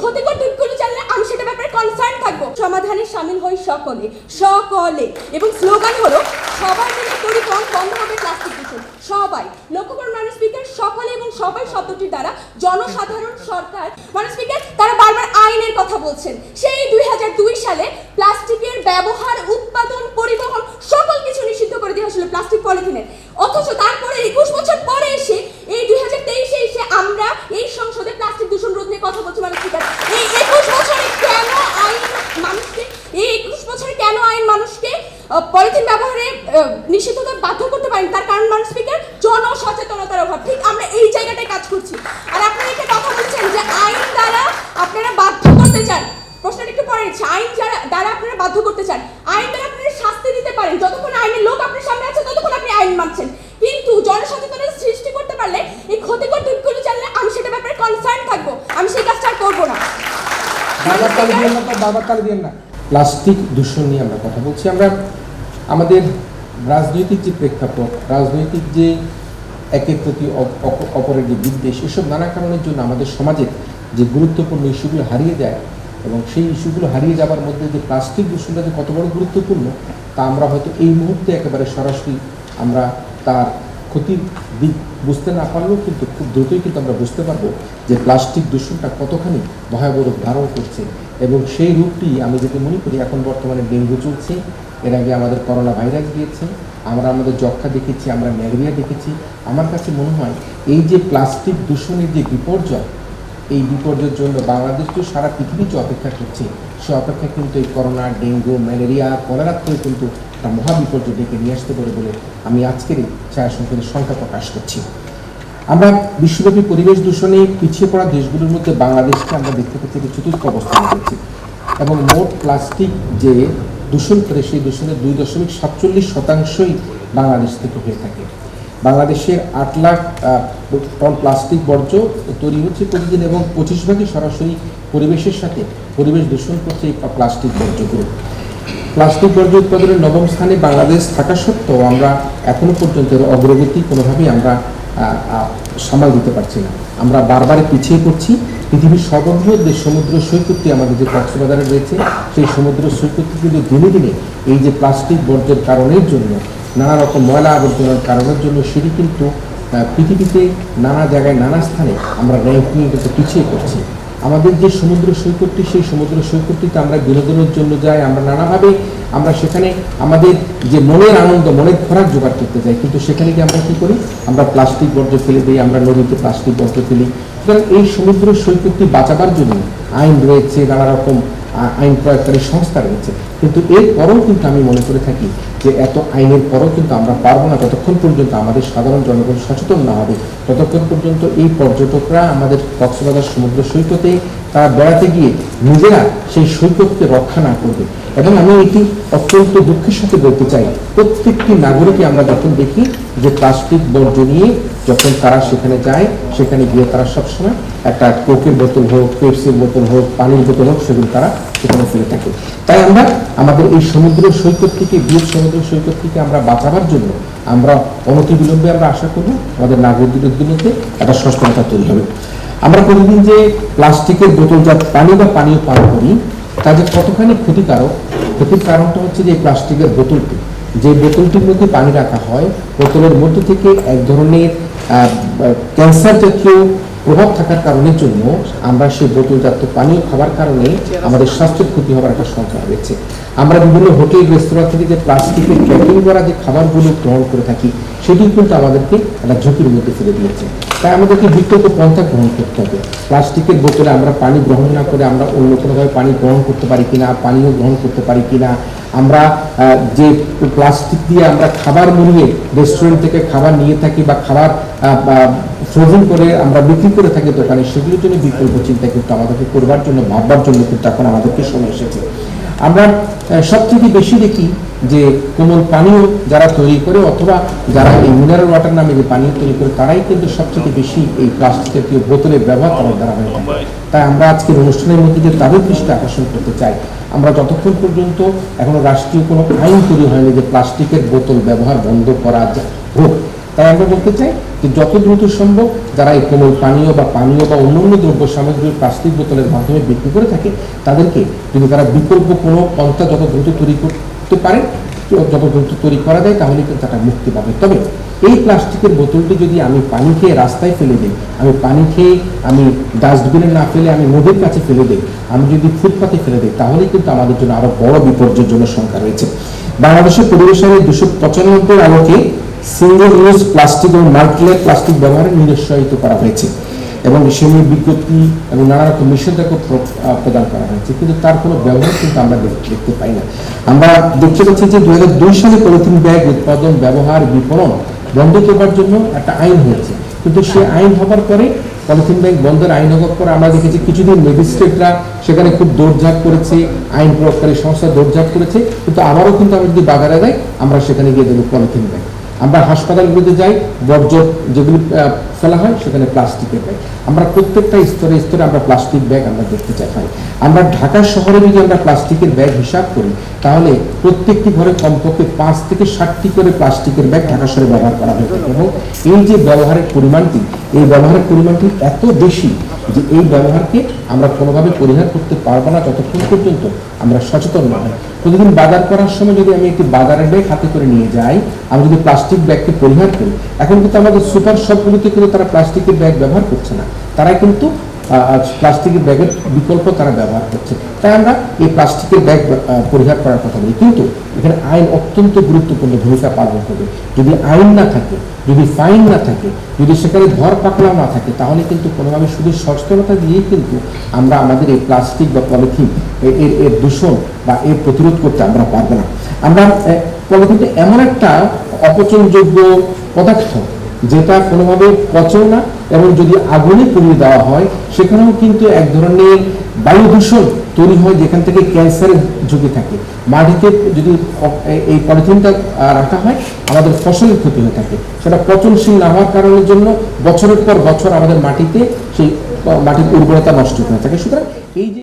ক্ষতিকর দিকগুলো জানলে আমি সেটা ব্যাপারে কনসার্ন থাকব। সমাধানে সামিল হই সকলে সকলে। এবং স্লোগান হলো সবাই মিলে করি কম বন্ধ হবে প্লাস্টিক দূষণ সবাই লক্ষ্য মানুষ স্পিকার সকলে এবং সবাই শব্দটির দ্বারা জনসাধারণ সরকার মানুষ স্পিকার তারা বারবার আইনের কথা বলছেন। সেই দুই হাজার দুই সালে প্লাস্টিকের ব্যবহার, উৎপাদন, পরিবহন সকল কিছু নিষিদ্ধ করে দেওয়া হয়েছিল প্লাস্টিক পলিথিনের। অথচ তারপরে একুশ বছর পরে এসে এই দুই হাজার তেইশে এসে আমরা এই সংসদে প্লাস্টিক দূষণ রোধ নিয়ে কথা বলছি মানুষ স্পিকার এই একুশ বছরে কেন আইন মানুষকে এই একুশ বছরে কেন আইন মানুষকে আহ, পলিথিন ব্যবহারে নিষিদ্ধতা বাধ্য করতে পারেন তার কারণ মানুষ স্পিকার, জনসচেতনতার অভাব। ঠিক আমরা এই জায়গাটায় কাজ করছি। আর আপনারা একটা কথা বলছেন যে আইন দ্বারা আপনারা বাধ্য করতে চান। প্রশ্নটা একটু পরে নিচ্ছি আইন যারা, দ্বারা আপনারা বাধ্য করতে চান। আইন দ্বারা আপনারা শাস্তি দিতে পারেন। যতক্ষণ আইনের লোক আপনার সামনে আছে, ততক্ষণ আপনি আইন মানছেন। কিন্তু জনসচেতনতা সৃষ্টি করতে পারলে, এই ক্ষতিকর দিকগুলো জানলে আমি সেটা ব্যাপারে কনসার্ন থাকব। আমি সেই কাজটা আর করব না। না। প্লাস্টিক দূষণ নিয়ে আমরা কথা বলছি। আমরা আমাদের রাজনৈতিক যে প্রেক্ষাপট, রাজনৈতিক যে একের প্রতি অপ- অপ- অপরের যে বিদ্বেষ, এসব নানা কারণের জন্য আমাদের সমাজের যে গুরুত্বপূর্ণ ইস্যুগুলো হারিয়ে যায় এবং সেই ইস্যুগুলো হারিয়ে যাবার মধ্যে যে প্লাস্টিক দূষণটা যে কত বড় গুরুত্বপূর্ণ, তা আমরা হয়তো এই মুহূর্তে একেবারে সরাসরি আমরা তার ক্ষতির দিক বুঝতে না পারলেও কিন্তু খুব দ্রুতই কিন্তু আমরা বুঝতে পারব যে প্লাস্টিক দূষণটা কতখানি ভয়াবহ ধারণ করছে। এবং সেই রূপটি আমি যেটা মনে করি, এখন বর্তমানে ডেঙ্গু চলছে, এর আগে আমাদের করোনা ভাইরাস গিয়েছে, আমরা আমাদের যক্ষা দেখেছি, আমরা ম্যালেরিয়া দেখেছি। আমার কাছে মনে হয়, এই যে প্লাস্টিক দূষণের যে বিপর্যয়, এই বিপর্যয়ের জন্য বাংলাদেশ তো সারা পৃথিবী যে অপেক্ষা করছে। সে অপেক্ষা কিন্তু এই করোনা, ডেঙ্গু, ম্যালেরিয়া কলেরার থেকে কিন্তু একটা মহাবিপর্যয় ডেকে নিয়ে আসতে পারে বলে আমি আজকের এই ছায়া সংখ্যা প্রকাশ করছি। আমরা বিশ্বব্যাপী পরিবেশ দূষণে পিছিয়ে পড়া দেশগুলোর মধ্যে বাংলাদেশকে আমরা দেখতে পাচ্ছি চতুর্থ অবস্থানে রয়েছে। এবং মোট প্লাস্টিক যে দূষণ করে, সেই দূষণের দুই দশমিক সাতচল্লিশ শতাংশই বাংলাদেশ থেকে হয়ে থাকে। বাংলাদেশের আট লাখ টন প্লাস্টিক বর্জ্য তৈরি হচ্ছে প্রতিদিন এবং পঁচিশ ভাগই সরাসরি পরিবেশের সাথে পরিবেশ দূষণ করছে এই প্লাস্টিক বর্জ্যগুলো প্লাস্টিক বর্জ্য উৎপাদনের নবম স্থানে বাংলাদেশ থাকা সত্ত্বেও আমরা এখনও পর্যন্ত অগ্রগতি কোনোভাবেই আমরা সামাল দিতে পারছি না। আমরা বারবার পিছিয়ে পড়ছি। পৃথিবীর সর্ববৃহৎ যে সমুদ্র সৈকতটি আমাদের যে কক্সবাজারে রয়েছে, সেই সমুদ্র সৈকতটি কিন্তু দিনে দিনে এই যে প্লাস্টিক বর্জ্যের কারণের জন্য, নানা রকম ময়লা আবর্জনার কারণের জন্য সেটি কিন্তু পৃথিবীতে নানা জায়গায়, নানা স্থানে আমরা র্যাঙ্কিং কিন্তু পিছিয়ে পড়ছি। আমাদের যে সমুদ্র সৈকতটি, সেই সমুদ্র সৈকতটিতে আমরা বিনোদনের জন্য যাই, আমরা নানাভাবে আমরা সেখানে আমাদের যে মনের আনন্দ, মনের খোরাক জোগাড় করতে যাই। কিন্তু সেখানে গিয়ে আমরা কী করি? আমরা প্লাস্টিক বর্জ্য ফেলে দিই, আমরা নদীতে প্লাস্টিক বর্জ্য ফেলি। সুতরাং এই সমুদ্র সৈকতটি বাঁচাবার জন্য আইন রয়েছে, নানা রকম আইন প্রয়োগকারী সংস্থা রয়েছে কিন্তু এরপরও কিন্তু আমি মনে করে থাকি যে এত আইনের পরও কিন্তু আমরা পারব না ততক্ষণ পর্যন্ত আমাদের সাধারণ জনগণ সচেতন না হবে, ততক্ষণ পর্যন্ত এই পর্যটকরা আমাদের কক্সবাজার সমুদ্র সৈকতে তারা বেড়াতে গিয়ে নিজেরা সেই সৈকতকে রক্ষা না করবে। এবং আমি এটি অত্যন্ত দুঃখের সাথে বলতে চাই, প্রত্যেকটি নাগরিকই আমরা যখন দেখি যে প্লাস্টিক বর্জ্য নিয়ে যখন তারা সেখানে যায়, সেখানে গিয়ে তারা সবসময় একটা কোকের বোতল হোক, পেপসির বোতল হোক, পানির বোতল হোক, সেগুলো তারা সেখানে ফেলে থাকে। তাই আমরা আমাদের এই সমুদ্র সৈকত থেকে, বীর সমুদ্র সৈকত থেকে আমরা বাঁচাবার জন্য আমরা অনতিবিলম্বে আমরা আশা করব আমাদের নাগরিকদের মধ্যে একটা সচেতনতা তৈরি হবে। আমরা প্রতিদিন যে প্লাস্টিকের বোতলজাত পানি বা পানীয় পান করি, তা যে কতখানি ক্ষতিকারক ক্ষতির কারণটা হচ্ছে যে প্লাস্টিকের বোতলটি। যে বোতলটির মধ্যে পানি রাখা হয়, বোতলের মধ্যে থেকে এক ধরনের ক্যান্সার জাতীয় প্রভাব থাকার কারণের জন্য আমরা সেই বোতলজাত পানীয় খাবার কারণে আমাদের স্বাস্থ্যের ক্ষতি হওয়ার একটা সংখ্যা রয়েছে। আমরা বিভিন্ন হোটেল, রেস্তোরাঁ থেকে যে প্লাস্টিকের প্যাকিং করা যে খাবারগুলো গ্রহণ করে থাকি সেটি কিন্তু আমাদেরকে একটা ঝুঁকির মধ্যে ফেলে দিয়েছে। তাই আমাদেরকে বিকল্প পন্থা গ্রহণ করতে হবে। প্লাস্টিকের বোতলে আমরা পানি গ্রহণ না করে আমরা অন্য কোনোভাবে পানি গ্রহণ করতে পারি কিনা পানীয় গ্রহণ করতে পারি কিনা, আমরা যে প্লাস্টিক দিয়ে আমরা খাবার মুড়িয়ে রেস্টুরেন্ট থেকে খাবার নিয়ে থাকি বা খাবার ফ্রোজেন করে আমরা বিক্রি করে থাকি দোকানে, সেগুলোর জন্য বিকল্প চিন্তা কিন্তু আমাদেরকে করবার জন্য, ভাববার জন্য কিন্তু এখন আমাদেরকে সময় এসেছে। আমরা সবথেকে বেশি দেখি যে কোমল পানীয় যারা তৈরি করে অথবা যারা এই মিনারেল ওয়াটার নামে যে পানীয় তৈরি করে, তারাই কিন্তু সবথেকে বেশি এই প্লাস্টিক জাতীয় বোতলের ব্যবহার করার দ্বারা হয়ে থাকে। তাই আমরা আজকের অনুষ্ঠানের মধ্যে যে তাদের দৃষ্টি আকর্ষণ করতে চাই, আমরা যতক্ষণ পর্যন্ত এখনও রাষ্ট্রীয় কোনো আইন তৈরি হয়নি যে প্লাস্টিকের বোতল ব্যবহার বন্ধ করা হোক তাই আমরা বলতে চাই যে যত দ্রুত সম্ভব যারা এই কোমল পানীয় বা পানীয় বা অন্যান্য দ্রব্য সামগ্রী প্লাস্টিক বোতলের মাধ্যমে বিক্রি করে থাকে, তাদেরকে যদি তারা বিকল্প কোনো পন্থা যত দ্রুত তৈরি করতে পারে, যত দ্রুত তৈরি করা যায়, তাহলে কিন্তু তারা মুক্তি পাবে। তবে এই প্লাস্টিকের বোতলটি যদি আমি পানি খেয়ে রাস্তায় ফেলে দিই, আমি পানি খেয়ে আমি ডাস্টবিনে না ফেলে আমি নদীর কাছে ফেলে দিই, আমি যদি ফুটপাতে ফেলে দিই, তাহলে কিন্তু আমাদের জন্য আরও বড় বিপর্যয়ের জন্য সংখ্যা রয়েছে। বাংলাদেশের পরিবেশ আইনের দুশো পঁচানব্বই আলোকে সিঙ্গেল ইউজ প্লাস্টিক এবং মাল্টিলেয়ার প্লাস্টিক ব্যবহারে নিরুৎসাহিত করা হয়েছে। এবং সে বিজ্ঞপ্তি এবং নানা রকম নিষেধাজ্ঞা প্রদান করা হয়েছে। কিন্তু তার কোনো ব্যবহার কিন্তু আমরা দেখতে পাই না। আমরা দেখতে পাচ্ছি যে দুই হাজার দুই সালে পলিথিন ব্যাগ উৎপাদন, ব্যবহার, বিপণন বন্ধ করবার জন্য একটা আইন হয়েছে। কিন্তু সে আইন হবার পরে পলিথিন ব্যাগ বন্ধের আইন হওয়ার পরে আমরা দেখেছি কিছুদিন ম্যাজিস্ট্রেটরা সেখানে খুব দৌড়ঝাঁপ করেছে, আইন প্রয়োগকারী সংস্থা দৌড়ঝাঁপ করেছে। কিন্তু আবারও কিন্তু আমরা যদি বাজারে যাই আমরা সেখানে গিয়ে দেবো পলিথিন ব্যাগ। আমরা হাসপাতালগুলোতে যাই, বর্জ্য যেগুলি ফেলা হয়, সেখানে প্লাস্টিকের ব্যাগ আমরা প্রত্যেকটা স্তরে স্তরে আমরা প্লাস্টিক ব্যাগ আমরা দেখতে চাই পাই আমরা ঢাকা শহরে যদি আমরা প্লাস্টিকের ব্যাগ হিসাব করি, তাহলে প্রত্যেকটি ঘরে কমপক্ষে পাঁচ থেকে ষাটটি করে প্লাস্টিকের ব্যাগ ঢাকা শহরে ব্যবহার করা হয়ে থাকে। এবং এই যে ব্যবহারের পরিমাণটি, এই ব্যবহারের পরিমাণটি এত বেশি যে এই ব্যবহারকে আমরা কোনোভাবে পরিহার করতে পারব না যতক্ষণ পর্যন্ত আমরা সচেতন না হই। প্রতিদিন বাজার করার সময় যদি আমি একটি বাজারের ব্যাগ হাতে করে নিয়ে যাই, আমি যদি প্লাস্টিক ব্যাগকে পরিহার করি, এখন কিন্তু আমাদের সুপার শপগুলিতে কিন্তু তারা প্লাস্টিকের ব্যাগ ব্যবহার করছে না। তারা কিন্তু প্লাস্টিকের ব্যাগের বিকল্প তারা ব্যবহার করছে। তাই আমরা এই প্লাস্টিকের ব্যাগ পরিহার করার কথা বলি। কিন্তু এখানে আইন অত্যন্ত গুরুত্বপূর্ণ ভূমিকা পালন করবে। যদি আইন না থাকে, যদি ফাইন না থাকে, যদি সেখানে ধর পাকড়াও না থাকে, তাহলে কিন্তু কোনোভাবে শুধু সচেতনতা দিয়েই কিন্তু আমরা আমাদের এই প্লাস্টিক বা পলিথিন এর এর দূষণ বা এর প্রতিরোধ করতে আমরা পারব না। আমরা পলিথিনটা এমন একটা অপচনযোগ্য পদার্থ যেটা কোনোভাবে পচেও না, এবং যদি আগুনে পুড়িয়ে দেওয়া হয়, সেখানেও কিন্তু এক ধরনের বায়ু দূষণ তৈরি হয় যেখান থেকে ক্যান্সারের ঝুঁকি থাকে। মাটিতে যদি এই পলিথিনটা রাখা হয়, আমাদের ফসলের ক্ষতি হয়ে থাকে। সেটা পচনশীল না হওয়ার কারণের জন্য বছরের পর বছর আমাদের মাটিতে সেই মাটির উর্বরতা নষ্ট হয়ে থাকে। সুতরাং এই যে